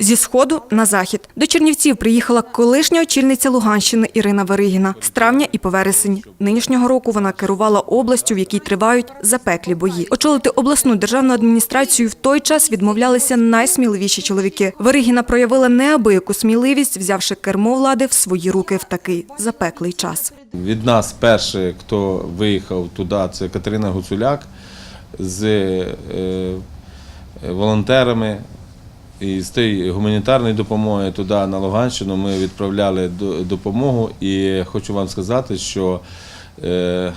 Зі сходу на захід до Чернівців приїхала колишня очільниця Луганщини Ірина Веригіна. З травня і по вересень нинішнього року вона керувала областю, в якій тривають запеклі бої. Очолити обласну державну адміністрацію в той час відмовлялися найсміливіші чоловіки. Веригіна проявила неабияку сміливість, взявши кермо влади в свої руки в такий запеклий час. Від нас перший, хто виїхав туди, це Катерина Гуцуляк з е, волонтерами. І з тієї гуманітарної допомоги туди на Луганщину ми відправляли до- допомогу. І хочу вам сказати, що е,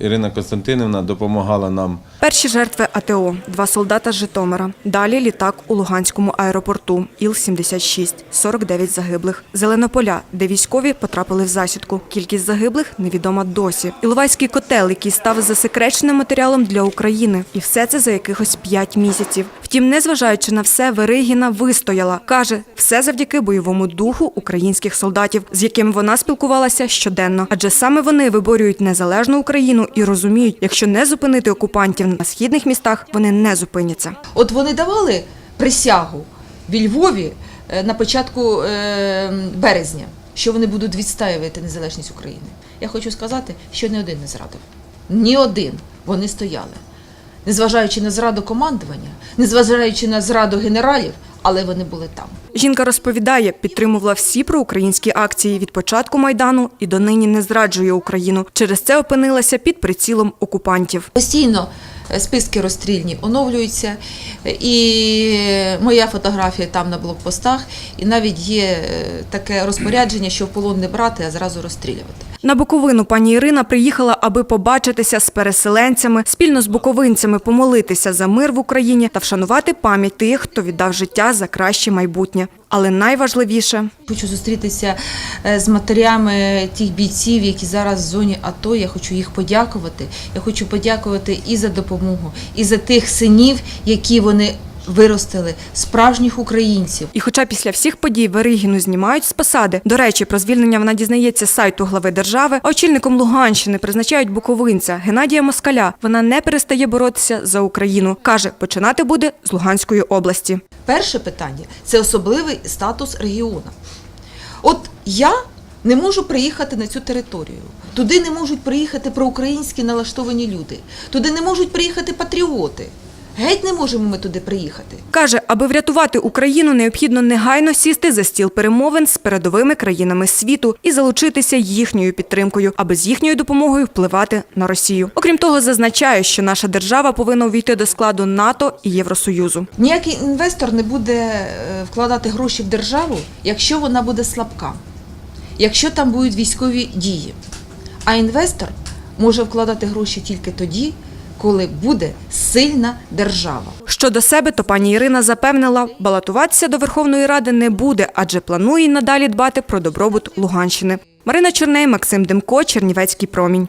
Ірина Константинівна допомагала нам Перші жертви АТО – два солдата з Житомира. Далі літак у Луганському аеропорту Іл-76 – 49 загиблих. Зеленополя, де військові потрапили в засідку. Кількість загиблих невідома досі. Іловайський котел, який став засекреченим матеріалом для України. І все це за якихось 5 місяців. Втім, незважаючи на все, Веригіна вистояла. Каже, все завдяки бойовому духу українських солдатів, з яким вона спілкувалася щоденно. Адже саме вони виборюють незалежну Україну і розуміють, якщо не зупинити окупантів на східних містах, вони не зупиняться. От вони давали присягу в Львові е, на початку е, березня, що вони будуть відстаювати незалежність України. Я хочу сказати, що ні один не зрадив. Ні один вони стояли. Незважаючи на зраду командування, незважаючи на зраду генералів, але вони були там. Жінка розповідає, підтримувала всі проукраїнські акції від початку майдану і донині не зраджує Україну. Через це опинилася під прицілом окупантів. Постійно е, списки розстрільні оновлюються, і моя фотографія там на блокпостах, і навіть є е, таке розпорядження, що в полон не брати, а зразу розстрілювати. На Буковину пані Ірина приїхала, аби побачитися з переселенцями, спільно з буковинцями помолитися за мир в Україні та вшанувати пам'ять тих, хто віддав життя за краще майбутнє. Але найважливіше Хочу зустрітися е, з матерями тих бійців, які зараз в зоні АТО. Я хочу їх подякувати. Я хочу подякувати і за допомогу, і за тих синів, які вони виростили, справжніх українців. І хоча після всіх подій Веригіну знімають з посади, до речі, про звільнення вона дізнається з сайту глави держави, а очільником Луганщини призначають буковинця Геннадія Москаля. Вона не перестає боротися за Україну. Каже, починати буде з Луганської області. Перше питання це особливий статус регіону. От я не можу приїхати на цю територію. Туди не можуть приїхати проукраїнські налаштовані люди. Туди не можуть приїхати патріоти. Геть не можемо ми туди приїхати. Каже, аби врятувати Україну, необхідно негайно сісти за стіл перемовин з передовими країнами світу і залучитися їхньою підтримкою, аби з їхньою допомогою впливати на Росію. Окрім того, зазначає, що наша держава повинна увійти до складу НАТО і Євросоюзу. Ніякий інвестор не буде е, вкладати гроші в державу, якщо вона буде слабка, якщо там будуть військові дії. А інвестор може вкладати гроші тільки тоді, коли буде сильна держава. Щодо себе, то пані Ірина запевнила, балотуватися до Верховної Ради не буде, адже планує надалі дбати про добробут Луганщини. Марина Чорней, Максим Демко, Чернівецький промінь.